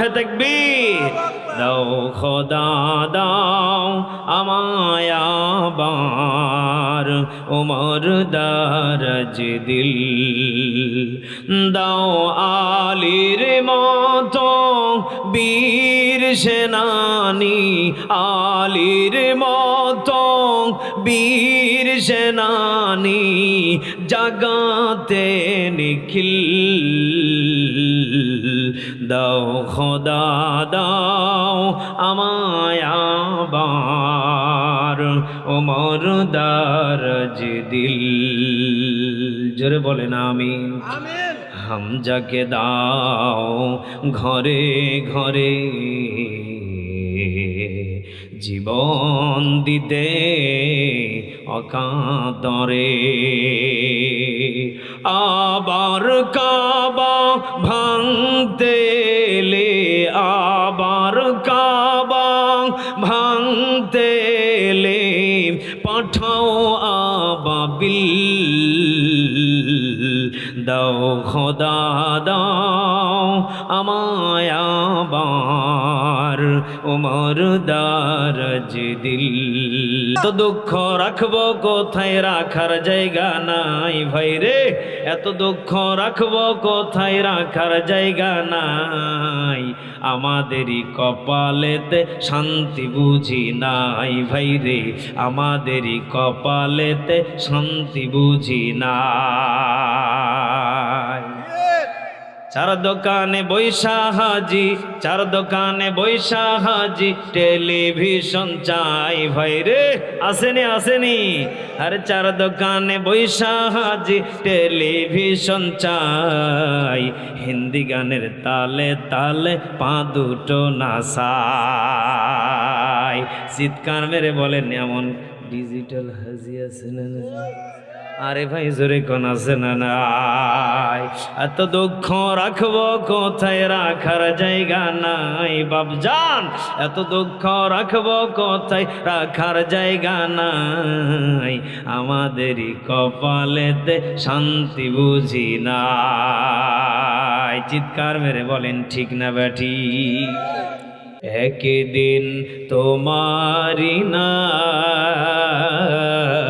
লিল্লাহ তাকবীর। দাও খোদা, দাও আমায় আবার ওমর দারাজ দিল। দাও আলির মতো বীর সেনানি, আলির মতো বীর সেনানি জাগাতে নিখিল। দাও খোদা দাও আমায় আবার ওমর দারাজ দিল জোরে বলেন আমিন। হামজাকে দাও ঘরে ঘরে। জীবন দিতে অকাতরে। আবার কাবা ভাঙতে আবার কাবা ভাঙতে পাঠাও আবাবিল। দাও খোদা, দাও আমায় আবার। ওমর দারাজ দিল। তো দুঃখ রাখব কোথায়? রাখার জায়গা নাই। ভাই রে, এত দুঃখ রাখব কোথায়? রাখার জায়গা নাই। আমাদেরই কপালেতে শান্তি বুঝি নাই। ভাই রে, আমাদেরই কপালেতে শান্তি বুঝি নাই। চার দোকানে বৈশা হাজি, চার দোকানে বৈশা হাজি, টেলিভিশন চাই। ভাই রে, আসেনি আসেনি। আরে চার দোকানে বৈশা হাজি, টেলিভিশন চাই। হিন্দি গানের তালে তালে পা দুটো নাসাই চিৎকার মেরে বলেন, এমন ডিজিটাল হাজি আছে না? আরে ভাই, জোরে কোন আছে না নাই? এত দুঃখ রাখব কোথায়? রাখার জায়গা নাই। বাবজান এত দুঃখ রাখব কোথায়? রাখার জায়গা নাই। আমাদেরই কপালেতে শান্তি বুঝি নাই। চিৎকার মেরে বলেন, ঠিক না ব্যাঠি? একদিন তোমারি নাম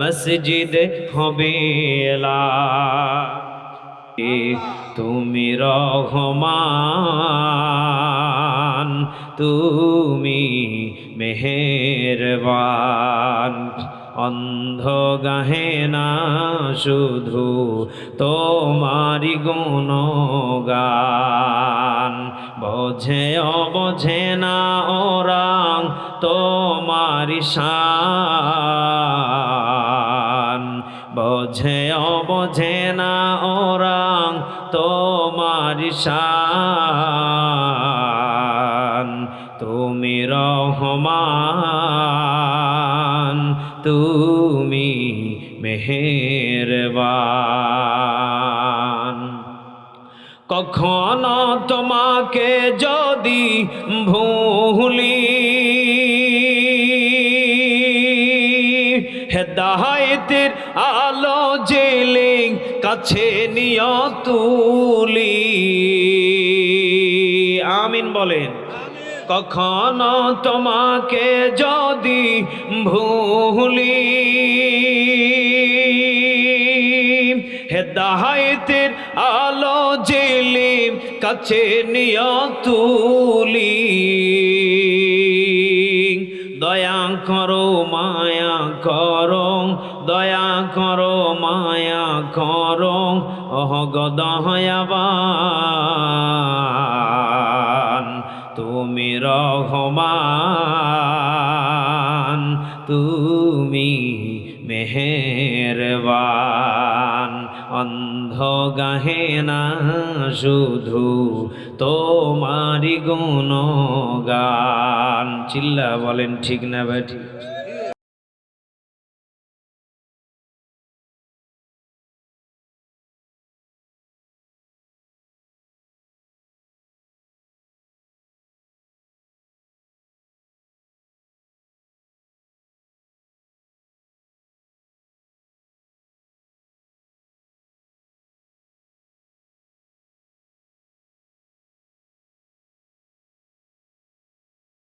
মসজিদ হবে তুমি রহমান, তুমি মেহেরবান। অন্ধ গাহে না শুধু তোমারি গুণগান। বোঝে অবোঝে না ওরাং তোমারি শান। বোঝে অবোঝে না ওরাং তোমারি শান। তুমি রহমান তুমি মেহেরবান। কখনো তোমাকে যদি ভুলি জেলে কাছে নিয় তুলি। আমিন বলেন। কখনো তোমাকে যদি ভুলি, হেদায়তের আলো জেলে কাছে নিয় তুলি। দয়া করো, মায়া করো। করো অহ গদহয়াবান তুমি রহমান, তুমি মেহেরবান। অন্ধ গাহে না শুধু তোমারি গুণ গান চিল্লা বলেন ঠিক না ব্যাটি